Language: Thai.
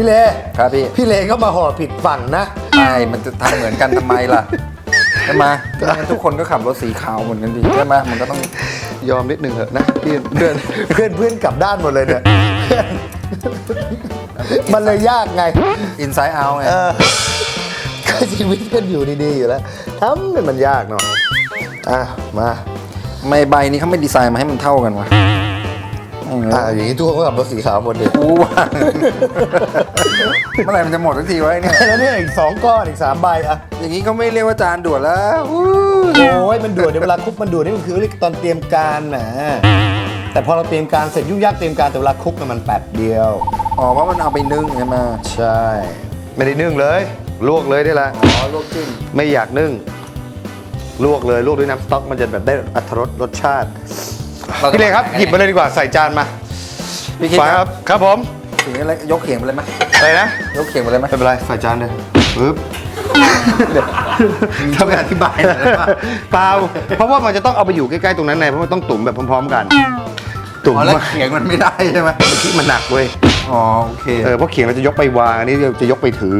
พี่เลครับพี่ พี่เลก็มาห่อผิดฝั่งนะใช่มันจะทำเหมือนกันทำไมล่ะใช่ไหมไม่งั้นทุกคนก็ขับรถสีขาวเหมือนกันดิใช่ไหมมันก็ต้องยอมนิดนึงเถอะนะพี่เพื่อนเพื่อนเพื่อนกลับด้านหมดเลยเนี่ยมันเลยยากไง อินไซด์เอาไง เออก็ชีวิตกันอยู่ดีๆอยู่แล้วทำให้มันยากเนาะอะมา ไม่ใบนี้เขาไม่ดีไซน์มาให้มันเท่ากันวะ อะอย่างนี้ทุกคนก็ขับรถสีขาวหมดเลยกูว่าเมื่อไหร่มันจะหมดสักทีวะไอ้เนี่ยแล้วเนี่ยอีกสองก้อนอีกสามใบอะอย่างนี้เขาไม่เรียกว่าจานด่วนแล้วอู้โอ้ยมันด่วนเดี๋ยวเวลาคุกมันด่วนนี่มันคือตอนเตรียมการนะแต่พอเราเตรียมการเสร็จยุ่งยากเตรียมการแต่เวลาคุกน่ะมันแป๊บเดียว อ๋อเพราะมันเอาไปนึ่งใช่ไหมใช่ไม่ได้นึ่งเลย ลวกเลยได้ละอ๋อลวกจิ้มไม่อยากนึ่ง ลวกเลยลวกด้วยน้ำสต๊อกมันจะแบบได้อัตรสรสชาติ พี่เลครับหยิบมาเลยดีกว่าใส่จานมาพี่คิดไปคครัรับบครับผมถึงอะไรยกเขียงไปเลยไหมอะไรนะยกเขียงไปเลยไหมไม่เป็นไรใส่จานเลยปึ๊บช่วยอธิบายหน่อยได้ปะ เปล่าเพราะว่ามันจะต้องเอาไปอยู่ใกล้ๆตรงนั้นไงเพราะมันต้องตุ๋มแบบพร้อมๆกัน ตุ๋มอ๋อแล้วมาเขียงมันไม่ได้ใช่ไหมเมื่อกี้มันหนักเว้ยอ๋อโอเคเออเพราะเขียงเราจะยกไปวางอันนี้เราจะยกไปถือ